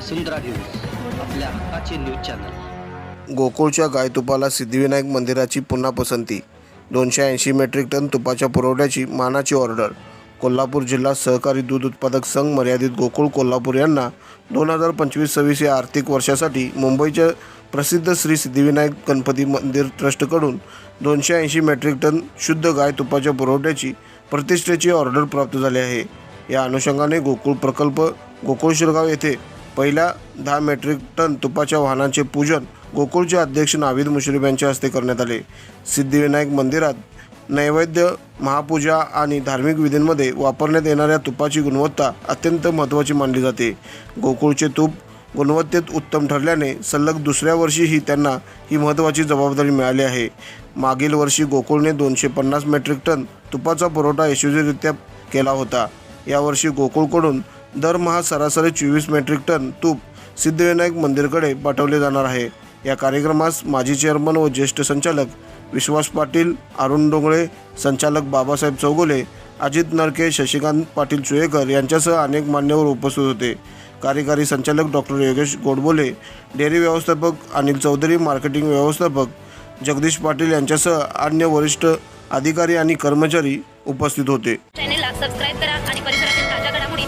वसुंधरा news आपल्या हक्काचे news channel. गोकुळच्या गायतुपाला सिद्धिविनायक मंदिराची पुन्हा पसंती. दोनशे ऐंशी मेट्रिक टन तुपाच्या पुरवठ्याची मानाची ऑर्डर. कोल्हापूर जिल्हा सहकारी दूध उत्पादक संघ मर्यादित गोकुळ कोल्हापूर यांना दोन हजार पंचवीस सव्वीस या आर्थिक वर्षासाठी मुंबईच्या प्रसिद्ध श्री सिद्धिविनायक गणपती मंदिर ट्रस्टकडून दोनशे ऐंशी मेट्रिक टन शुद्ध गाय तुपाच्या पुरवठ्याची प्रतिष्ठेची ऑर्डर प्राप्त झाली आहे. या अनुषंगाने गोकुळ प्रकल्प गोकुळ शिरगाव येथे पहिल्या दहा मेट्रिक टन तुपाच्या वाहनांचे पूजन गोकुळचे अध्यक्ष नाविद मुश्रीफ यांच्या हस्ते करण्यात आले. सिद्धिविनायक मंदिरात नैवेद्य महापूजा आणि धार्मिक विधींमध्ये वापरण्यात येणाऱ्या तुपाची गुणवत्ता अत्यंत महत्त्वाची मानली जाते. गोकुळचे तूप गुणवत्तेत उत्तम ठरल्याने सलग दुसऱ्या वर्षीही त्यांना ही महत्त्वाची जबाबदारी मिळाली आहे. मागील वर्षी गोकुळने दोनशे पन्नास मेट्रिक टन तुपाचा पुरवठा यशस्वीरित्या केला होता. यावर्षी गोकुळकडून दरमहा सरासरी चोवीस मेट्रिक टन तूप सिद्धिविनायक मंदिरकडे पाठवले जाणार आहे. या कार्यक्रमास माजी चेअरमन व ज्येष्ठ संचालक विश्वास पाटील अरुण डोंगळे संचालक बाबासाहेब चौगुले अजित नरके शशिकांत पाटील चुयेकर यांच्यासह अनेक मान्यवर उपस्थित होते. कार्यकारी संचालक डॉक्टर योगेश गोडबोले डेअरी व्यवस्थापक अनिल चौधरी मार्केटिंग व्यवस्थापक जगदीश पाटील यांच्यासह अन्य वरिष्ठ अधिकारी आणि कर्मचारी उपस्थित होते. चॅनेलला सबस्क्राईब करा आणि परिसरातील ताज्या घडामोडी